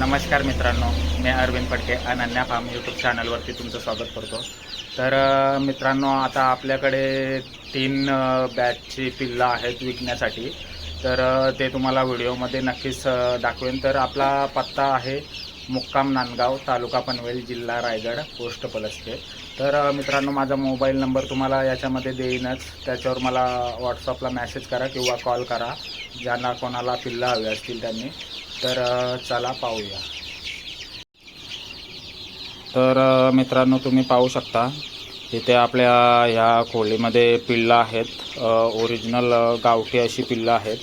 नमस्कार मित्रांनो मी अरविंद फडके अनन्या फार्म यूट्यूब चॅनलवरती तुमचं स्वागत करतो. तर मित्रांनो आता आपल्याकडे तीन बॅचची पिल्लं आहेत विकण्यासाठी. तर ते तुम्हाला व्हिडिओमध्ये नक्कीच दाखवेन. तर आपला पत्ता आहे मुक्काम नांदगाव तालुका पनवेल जिल्हा रायगड पोस्ट पलसके तर मित्रांनो माझा मोबाईल नंबर तुम्हाला याच्यामध्ये देईनच. त्याच्यावर मला व्हॉट्सअपला मॅसेज करा किंवा कॉल करा. ज्यांना कोणाला पिल्लं हवी असतील त्यांनी. तर चला पाहूया. तर मित्रांनो तुम्ही पाहू शकता इथे आपल्या ह्या खोलीमध्ये पिल्लं आहेत. ओरिजिनल गावठी अशी पिल्लं आहेत.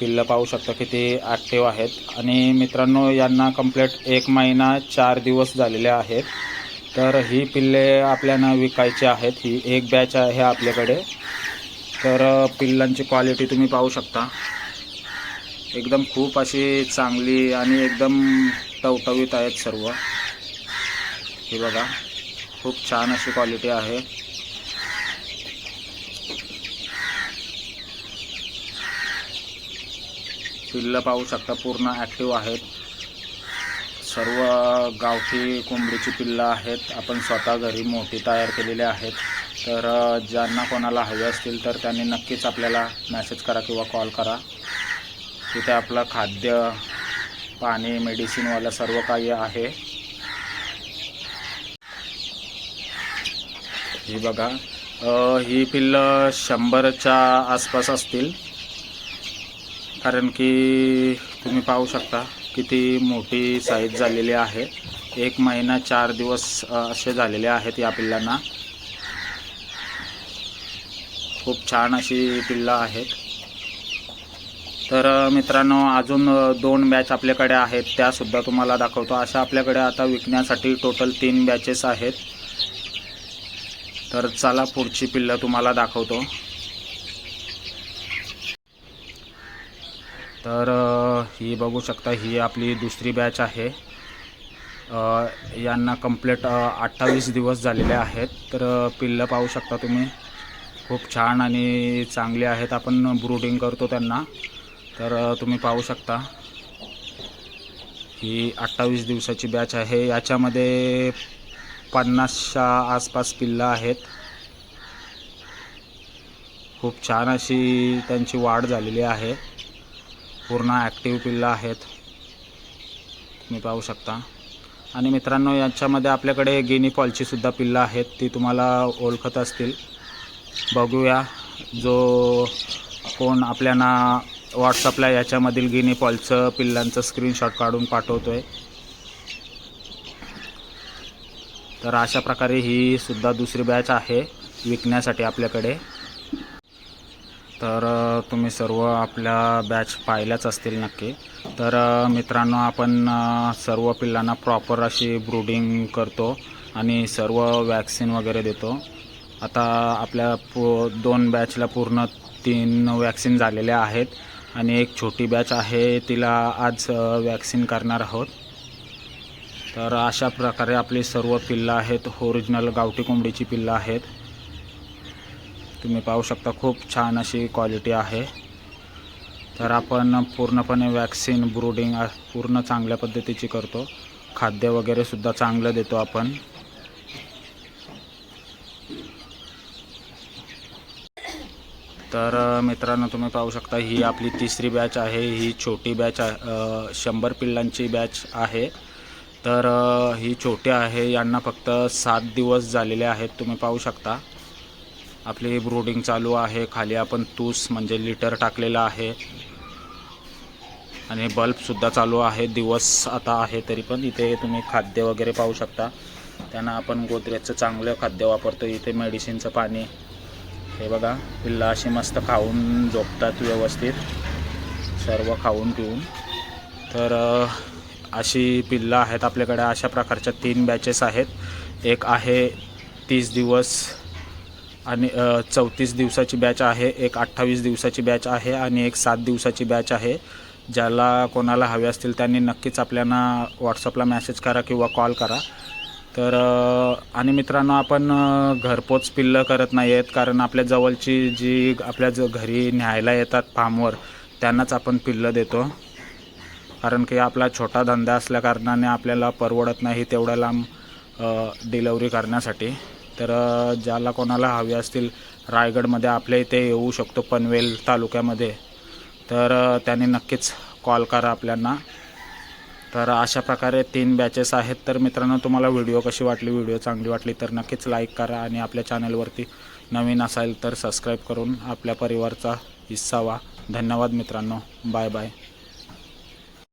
पिल्लं पाहू शकता की ती ॲक्टिव्ह आहेत. आणि मित्रांनो यांना कंप्लीट एक महिना चार दिवस झालेले आहेत. तर ही पिल्ले आपल्याला विकायची आहेत. ही एक बॅच आहे आपल्याकडे. तर पिल्लांची क्वालिटी तुम्ही पाहू शकता. एकदम खूप अशी चांगली आणि एकदम टवटवीत आहेत सर्व. हे बघा खूप छान अशी क्वालिटी आहे. पिल्लं पाहू शकता पूर्ण ॲक्टिव्ह आहेत. सर्व गावठी कोंबडीची पिल्लं आहेत. आपण स्वतः घरी मोठी तयार केलेली आहेत. तर ज्यांना कोणाला हवे असतील तर त्यांनी नक्कीच आपल्याला मॅसेज करा किंवा कॉल करा. तिथे आपलं खाद्य पाणी मेडिसिनवालं सर्व काही आहे. ही बघा ही पिल्लं शंभरच्या आसपास असतील. कारण की तुम्ही पाहू शकता किती मोठी साईज झालेली आहे. एक महिना चार दिवस असे झालेले आहेत या पिल्लांना. खूप छान अशी पिल्लं आहेत. तर मित्रांनो अजून दोन बॅच आपल्याकडे आहेत. त्यासुद्धा तुम्हाला दाखवतो. अशा आपल्याकडे आता विकण्यासाठी टोटल तीन बॅचेस आहेत. तर चला पुढची पिल्लं तुम्हाला दाखवतो. तर ही बघू शकता ही आपली दुसरी बॅच आहे. यांना कंप्लीट अठ्ठावीस दिवस झालेले आहेत. तर पिल्लं पाहू शकता तुम्ही. खूप छान आणि चांगली आहेत. आपण ब्रूडिंग करतो त्यांना. तर तुम्ही पाहू शकता ही अठ्ठावीस दिवसाची बॅच आहे. याच्यामध्ये पन्नासच्या आसपास पिल्लं आहेत. खूप छान अशी त्यांची वाढ झालेली आहे. पूर्ण ॲक्टिव्ह पिल्लं आहेत. तुम्ही पाहू शकता. आणि मित्रांनो याच्यामध्ये आपल्याकडे गिनी फॉलचीसुद्धा पिल्लं आहेत. ती तुम्हाला ओळखत असतील. बघूया जो कोण आपल्याला व्हॉट्सअपला याच्यामधील गिनी पॉलचं पिल्लांचं स्क्रीनशॉट काढून पाठवतो आहे तर अशा प्रकारे ही सुद्धा दुसरी बॅच आहे विकण्यासाठी आपल्याकडे. तर तुम्ही सर्व आपल्या बॅच पाहिल्याच असतील नक्की. तर मित्रांनो आपण सर्व पिल्लांना प्रॉपर अशी ब्रूडिंग करतो आणि सर्व वॅक्सिन वगैरे देतो. आता आपल्या पू दोन बॅचला पूर्ण तीन वॅक्सिन झालेल्या आहेत. आणि एक छोटी बॅच आहे तिला आज वॅक्सिन करणार आहोत. तर अशा प्रकारे आपली सर्व पिल्लं आहेत हो ओरिजिनल गावठी कोंबडीची पिल्लं आहेत. तुम्ही पाहू शकता खूप छान अशी क्वालिटी आहे. तर आपण पूर्णपणे वॅक्सिन ब्रूडिंग पूर्ण चांगल्या पद्धतीची करतो. खाद्य वगैरे सुद्धा चांगलं देतो आपण. तर मित्रांनो तुम्ही पाहू शकता ही आपली तिसरी बॅच आहे. ही छोटी बॅच आहे शंभर पिल्लांची बॅच आहे. तर ही छोटी आहे. यांना फक्त सात दिवस झालेले आहेत तुम्ही पाहू शकता. आपली ब्रोडिंग चालू आहे. खाली आपण तूस म्हणजे लिटर टाकलेलं आहे. आणि बल्बसुद्धा चालू आहे. दिवस आता आहे तरी पण. इथे तुम्ही खाद्य वगैरे पाहू शकता. त्यांना आपण गोदरेजचं चांगलं खाद्य वापरतो. इथे मेडिसिनचं पाणी हे बघा पिल्ला अशी मस्त खाऊन झोपतात व्यवस्थित. सर्व खाऊन पिऊन. तर अशी पिल्लं आहेत आपल्याकडे. अशा प्रकारच्या तीन बॅचेस आहेत. एक आहे तीस दिवस आणि चौतीस दिवसाची बॅच आहे. एक अठ्ठावीस दिवसाची बॅच आहे आणि एक सात दिवसाची बॅच आहे. ज्याला कोणाला हवे असतील त्यांनी नक्कीच आपल्याला व्हॉट्सअपला मेसेज करा किंवा कॉल करा. तर आणि मित्रांनो आपण घरपोच पिल्लं करत नाही आहेत कारण आपल्या जवळची जी आपल्या ज घरी न्यायला येतात फार्मवर त्यांनाच आपण पिल्लं देतो. कारण की आपला छोटा धंदा असल्याकारणाने आपल्याला परवडत नाही तेवढ्या लांब डिलेवरी करण्यासाठी. तर ज्याला कोणाला हवे असतील रायगडमध्ये आपल्या इथे येऊ शकतो पनवेल तालुक्यामध्ये. तर त्यांनी नक्कीच कॉल करा आपल्यांना. तर अशा प्रकारे तीन बॅचेस आहेत. तर मित्रांनो तुम्हाला व्हिडिओ कशी वाटली? व्हिडिओ चांगली वाटली तर नक्कीच लाईक करा आणि आपल्या चॅनलवरती नवीन असाल तर सबस्क्राईब करून आपल्या परिवारचा हिस्सा व्हा. धन्यवाद मित्रांनो. Bye bye